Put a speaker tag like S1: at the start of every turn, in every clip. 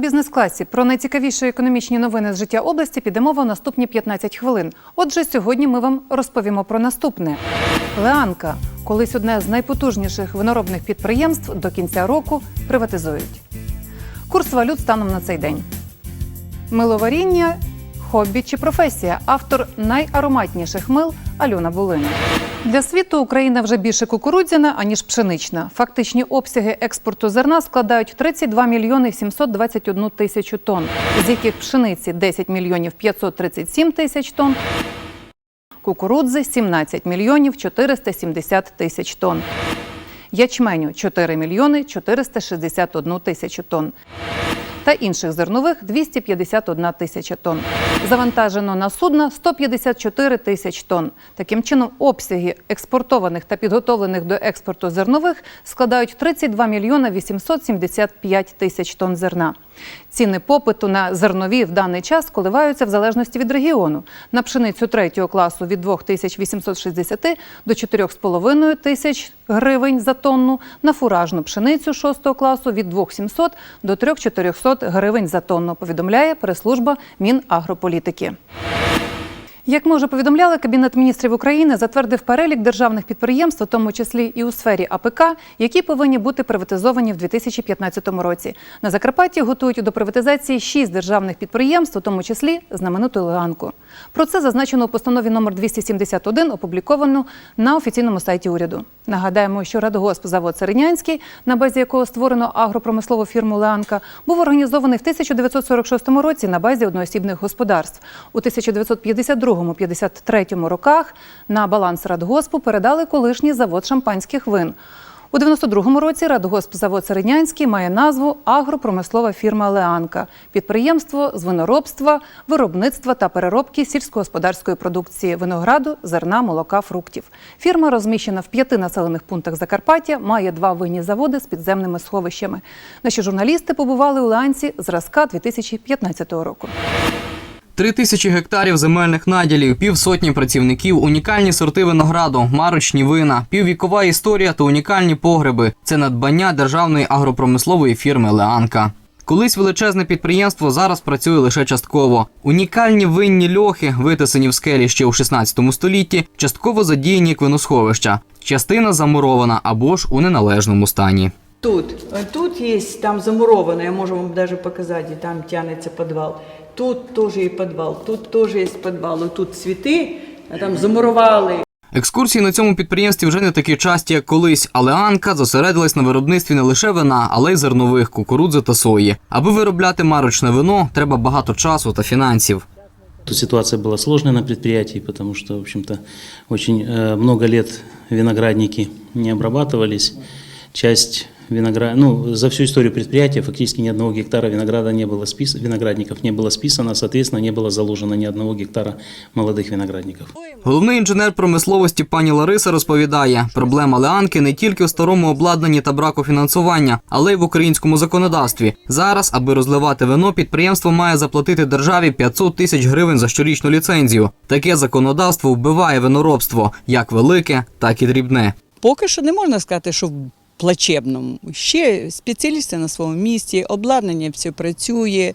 S1: Бізнес-класі. Про найцікавіші економічні новини з життя області піде мова в наступні 15 хвилин. Отже, сьогодні ми вам розповімо про наступне: Леанка, колись одне з найпотужніших виноробних підприємств, до кінця року приватизують. Курс валют станом на цей день. Миловаріння, хобі чи професія. Автор найароматніших мил Альона Булина. Для світу Україна вже більше кукурудзяна, аніж пшенична. Фактичні обсяги експорту зерна складають 32 мільйони 721 тисячу тонн, з яких пшениці 10 мільйонів 537 тисяч тонн, кукурудзи 17 мільйонів 470 тисяч тонн, ячменю 4 мільйони 461 тисячу тонн та інших зернових 251 тисяча тонн. Завантажено на судна 154 тисяч тонн. Таким чином, обсяги експортованих та підготовлених до експорту зернових складають 32 мільйона 875 тисяч тонн зерна. Ціни попиту на зернові в даний час коливаються в залежності від регіону. На пшеницю третього класу від 2860 до 4,5 тисяч гривень за тонну, на фуражну пшеницю шостого класу від 2700 до 3400 гривень за тонну, повідомляє прес-служба Мінагрополітики. Як ми вже повідомляли, Кабінет міністрів України затвердив перелік державних підприємств, у тому числі і у сфері АПК, які повинні бути приватизовані в 2015 році. На Закарпатті готують до приватизації шість державних підприємств, у тому числі знамениту Луганку. Про це зазначено у постанові номер 271, опубліковано на офіційному сайті уряду. Нагадаємо, що Радгосп завод Середнянський, на базі якого створено агропромислову фірму Леанка, був організований в 1946 році на базі одноосібних господарств. У 1952-53 роках на баланс Радгоспу передали колишній завод шампанських вин. У 92-му році Радгосп завод Середнянський має назву агропромислова фірма Леанка підприємство з виноробства, виробництва та переробки сільськогосподарської продукції винограду, зерна, молока, фруктів. Фірма розміщена в п'яти населених пунктах Закарпаття, має два винні заводи з підземними сховищами. Наші журналісти побували у Леанці зразка 2015 року.
S2: Три тисячі гектарів земельних наділів, півсотні працівників, унікальні сорти винограду, марочні вина, піввікова історія та унікальні погреби це надбання державної агропромислової фірми Леанка. Колись величезне підприємство зараз працює лише частково. Унікальні винні льохи, витисані в скелі ще у 16 столітті, частково задіяні як виносховища. Частина замурована або ж у неналежному стані.
S3: Тут. Тут есть, там замуровано, я можу вам даже показать, и там тянется подвал. Тут тоже и подвал, тут тоже есть подвал, и тут цветы, а там замурували.
S2: Екскурсії на цьому підприємстві вже не такі часті, як колись, але Анка зосередилась на виробництві не лише вина, але й зернових, кукурудзи та сої. Аби виробляти марочне вино, треба багато часу та фінансів.
S4: Тут ситуация была сложная на предприятии, потому что, в общем-то, очень э, много лет виноградники не обрабатывались. Часть виноград... ну, за всю историю предприятия фактически ни одного гектара винограда не было спис... виноградников не было списано, соответственно, не было заложено ни одного гектара молодых виноградников.
S2: Головний інженер промисловості пані Лариса розповідає, проблема Леанки не тільки в старому обладнанні та браку фінансування, але й в українському законодавстві. Зараз, аби розливати вино, підприємство має заплатити державі 500 тисяч гривень за щорічну ліцензію. Таке законодавство вбиває виноробство, як велике, так і дрібне.
S5: Поки що не можна сказати, що в плачебному. Ще спеціалісти на своєму місці, обладнання все працює.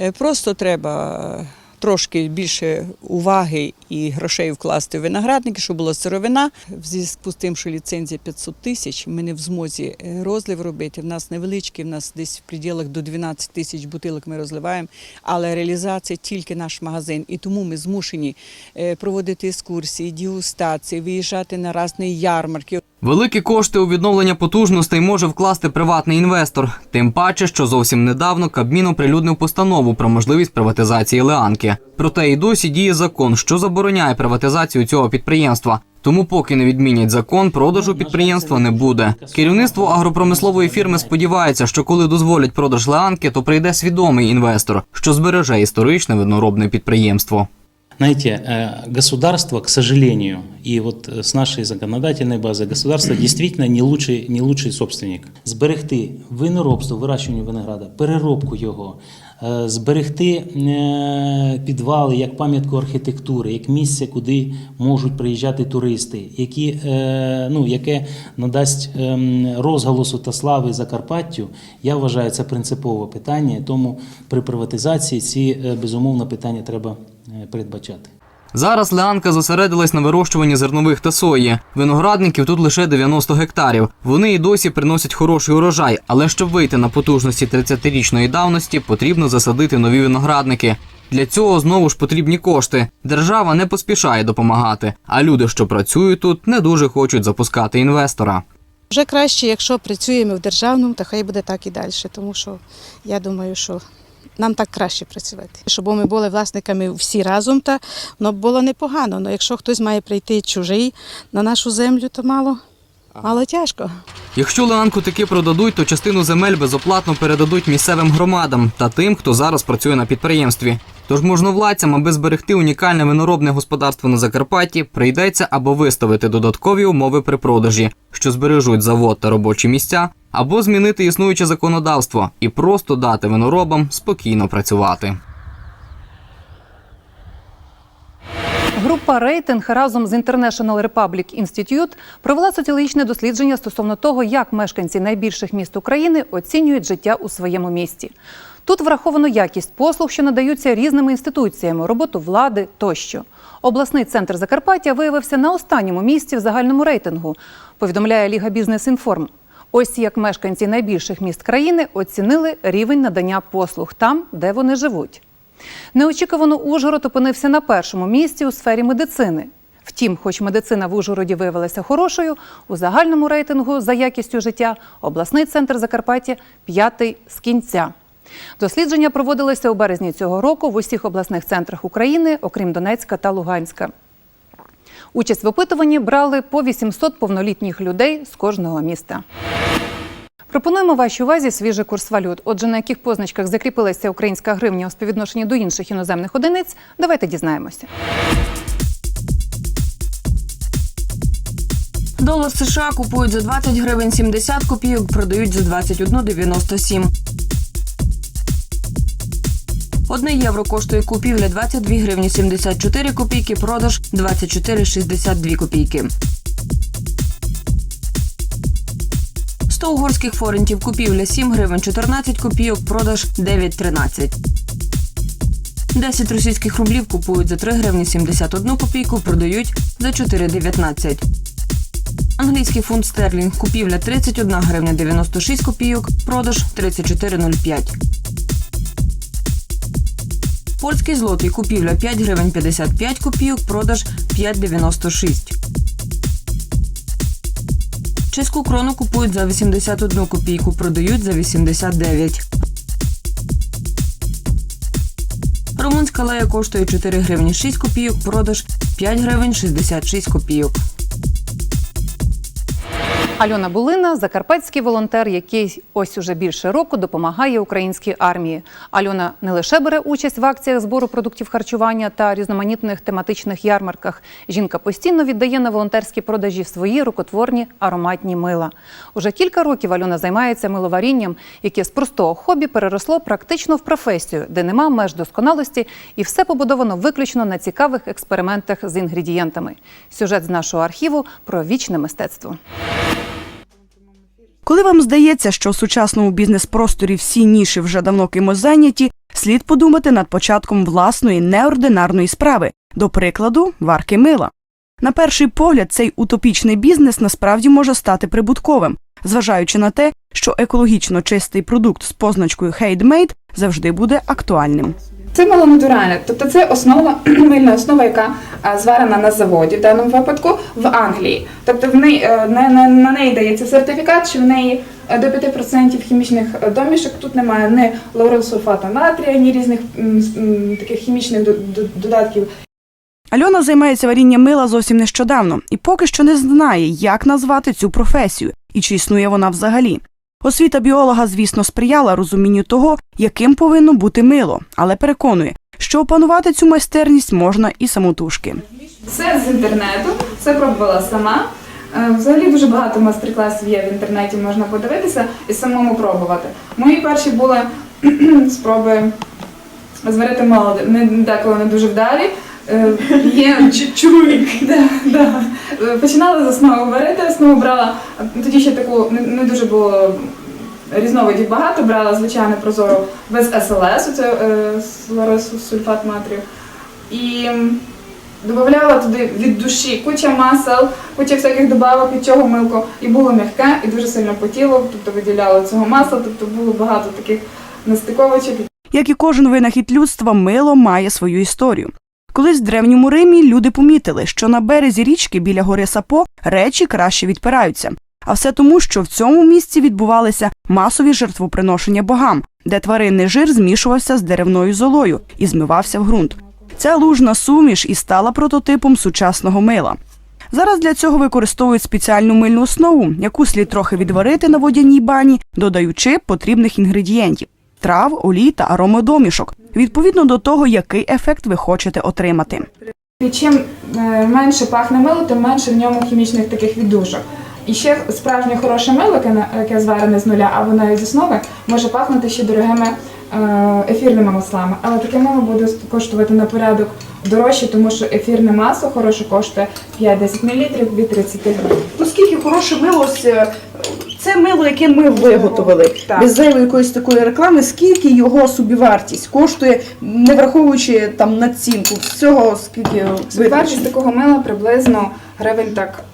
S5: Е, Просто треба трошки більше уваги і грошей вкласти в виноградники, щоб була сировина. В зв'язку з тим, що ліцензія 500 тисяч, ми не в змозі е, розлив робити. В нас невеличкий, в нас десь в пределах до 12 тисяч бутилок ми розливаємо, але реалізація тільки наш магазин. І тому ми змушені е, проводити екскурсії, дегустації, виїжджати на різні ярмарки.
S2: Великі кошти у відновлення потужностей може вкласти приватний інвестор. Тим паче, що зовсім недавно Кабмін оприлюднив постанову про можливість приватизації Леанки. Проте і досі діє закон, що забороняє приватизацію цього підприємства. Тому, поки не відмінять закон, продажу підприємства не буде. Керівництво агропромислової фірми сподівається, що коли дозволять продаж Леанки, то прийде свідомий інвестор, що збереже історичне виноробне підприємство.
S4: Знаете, э, государство, к сожалению, и вот э, с нашей законодательной базы, государство действительно не лучший, не лучший собственник. Зберегти виноробство, вирощування винограда, переробку його, е, зберегти е, підвали як пам'ятку архітектури, як місце, куди можуть приїжджати туристи, які, е, ну, яке надасть ем, розголосу та слави Закарпаттю, я вважаю, це принципове питання. Тому при приватизації ці е, безумовно питання треба е, передбачати.
S2: Зараз Леанка зосередилась на вирощуванні зернових та сої. Виноградників тут лише 90 гектарів. Вони і досі приносять хороший урожай, але щоб вийти на потужності 30-річної давності, потрібно засадити нові виноградники. Для цього знову ж потрібні кошти. Держава не поспішає допомагати, а люди, що працюють тут, не дуже хочуть запускати інвестора.
S6: Вже краще, якщо працюємо в державному, то хай буде так і далі. Тому що я думаю, що нам так краще працювати. Щоб ми були власниками всі разом, та ну, було непогано. Але якщо хтось має прийти чужий на нашу землю, то мало, мало тяжко.
S2: Якщо Леанку таки продадуть, то частину земель безоплатно передадуть місцевим громадам та тим, хто зараз працює на підприємстві. Тож можновладцям, аби зберегти унікальне виноробне господарство на Закарпатті, прийдеться або виставити додаткові умови при продажі, що збережуть завод та робочі місця, або змінити існуюче законодавство і просто дати виноробам спокійно працювати.
S1: Група рейтинг разом з International Republic Institute провела соціологічне дослідження стосовно того, як мешканці найбільших міст України оцінюють життя у своєму місті. Тут враховано якість послуг, що надаються різними інституціями, роботу влади тощо. Обласний центр Закарпаття виявився на останньому місці в загальному рейтингу, повідомляє Ліга Бізнес Інформ. Ось як мешканці найбільших міст країни оцінили рівень надання послуг там, де вони живуть. Неочікувано Ужгород опинився на першому місці у сфері медицини. Втім, хоч медицина в Ужгороді виявилася хорошою, у загальному рейтингу за якістю життя обласний центр Закарпаття п'ятий з кінця. Дослідження проводилися у березні цього року в усіх обласних центрах України, окрім Донецька та Луганська. Участь в опитуванні брали по 800 повнолітніх людей з кожного міста. Пропонуємо вашій увазі свіжий курс валют. Отже, на яких позначках закріпилася українська гривня у співвідношенні до інших іноземних одиниць, давайте дізнаємося.
S7: Долар США купують за 20 гривень 70 копійок, продають за 21,97. Одне євро коштує купівля 22 гривні 74 копійки, продаж 24,62 копійки. 100 угорських форентів купівля 7 гривень 14 копійок, продаж 9,13. 10 російських рублів купують за 3 гривні 71 копійку, продають за 4,19. Англійський фунт стерлінг купівля 31 гривня 96 копійок, продаж 34,05. Польський злотий купівля 5 гривень 55 копійок, продаж 5,96. Чеську крону купують за 81 копійку, продають за 89. Румунська лея коштує 4 гривні 6 копійок, продаж 5 гривень 66 копійок.
S1: Альона Булина закарпатський волонтер, який ось уже більше року допомагає українській армії. Альона не лише бере участь в акціях збору продуктів харчування та різноманітних тематичних ярмарках. Жінка постійно віддає на волонтерські продажі свої рукотворні ароматні мила. Уже кілька років Альона займається миловарінням, яке з простого хобі переросло практично в професію, де нема меж досконалості, і все побудовано виключно на цікавих експериментах з інгредієнтами. Сюжет з нашого архіву про вічне мистецтво.
S8: Коли вам здається, що в сучасному бізнес-просторі всі ніші вже давно кимось зайняті, слід подумати над початком власної неординарної справи, до прикладу, варки мила. На перший погляд, цей утопічний бізнес насправді може стати прибутковим, зважаючи на те, що екологічно чистий продукт з позначкою «Handmade» завжди буде актуальним.
S9: Це малонатуральне, тобто це основа мильна основа, яка зварена на заводі в даному випадку в Англії. Тобто в неї е, на, на, неї дається сертифікат, що в неї е, до 5% хімічних е, домішок. Тут немає ні лаурилсульфату натрія, ні різних таких хімічних до- до- додатків.
S8: Альона займається варінням мила зовсім нещодавно і поки що не знає, як назвати цю професію і чи існує вона взагалі. Освіта біолога, звісно, сприяла розумінню того, яким повинно бути мило, але переконує, що опанувати цю майстерність можна і самотужки.
S9: Все з інтернету, все пробувала сама. Е, Взагалі дуже багато майстер-класів є в інтернеті, можна подивитися і самому пробувати. Мої перші були спроби зварити молоде. Не деколи не дуже вдалі. Е, Є чоловік. Да, да. Е, Починала з основи варити, основу брала. Тоді ще таку не дуже було різновидів багато, брала звичайно прозору без СЛС, це е, сульфат матрію. І Добавляла туди від душі куча масел, куча всяких добавок, від чого милко. І було м'яке, і дуже сильно потіло, тобто виділяло цього масла, тобто було багато таких нестиковочок.
S8: Як і кожен винахід людства, мило має свою історію. Колись в древньому Римі люди помітили, що на березі річки біля гори Сапо речі краще відпираються. А все тому, що в цьому місці відбувалися масові жертвоприношення богам, де тваринний жир змішувався з деревною золою і змивався в ґрунт. Ця лужна суміш і стала прототипом сучасного мила. Зараз для цього використовують спеціальну мильну основу, яку слід трохи відварити на водяній бані, додаючи потрібних інгредієнтів трав, олій та аромодомішок, відповідно до того, який ефект ви хочете отримати.
S9: Чим е, менше пахне мило, тим менше в ньому хімічних таких віддушок. І ще справжнє хороше мило, яке, зварене з нуля або навіть з основи, може пахнути ще дорогими е, ефірними маслами. Але таке мило буде коштувати на порядок дорожче, тому що ефірне масло хороше коштує 5-10 мл від 30 гривень.
S10: Оскільки хороше мило, е, це мило, яке ми виготовили,
S9: Так.
S10: без зайвої якоїсь такої реклами, скільки його собівартість коштує, не враховуючи там націнку, всього скільки
S9: Вартість такого мила приблизно гривень так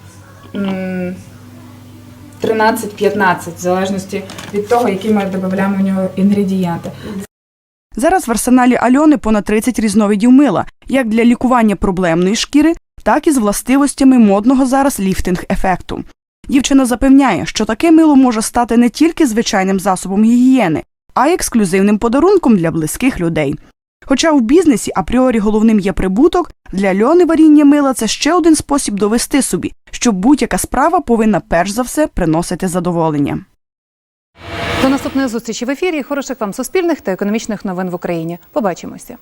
S9: 13-15, в залежності від того, які ми додаємо в нього інгредієнти.
S8: Зараз в арсеналі Альони понад 30 різновидів мила, як для лікування проблемної шкіри, так і з властивостями модного зараз ліфтинг-ефекту. Дівчина запевняє, що таке мило може стати не тільки звичайним засобом гігієни, а й ексклюзивним подарунком для близьких людей. Хоча в бізнесі апріорі головним є прибуток, для льони варіння мила це ще один спосіб довести собі, що будь-яка справа повинна перш за все приносити задоволення.
S1: До наступної зустрічі в ефірі. Хороших вам суспільних та економічних новин в Україні. Побачимося.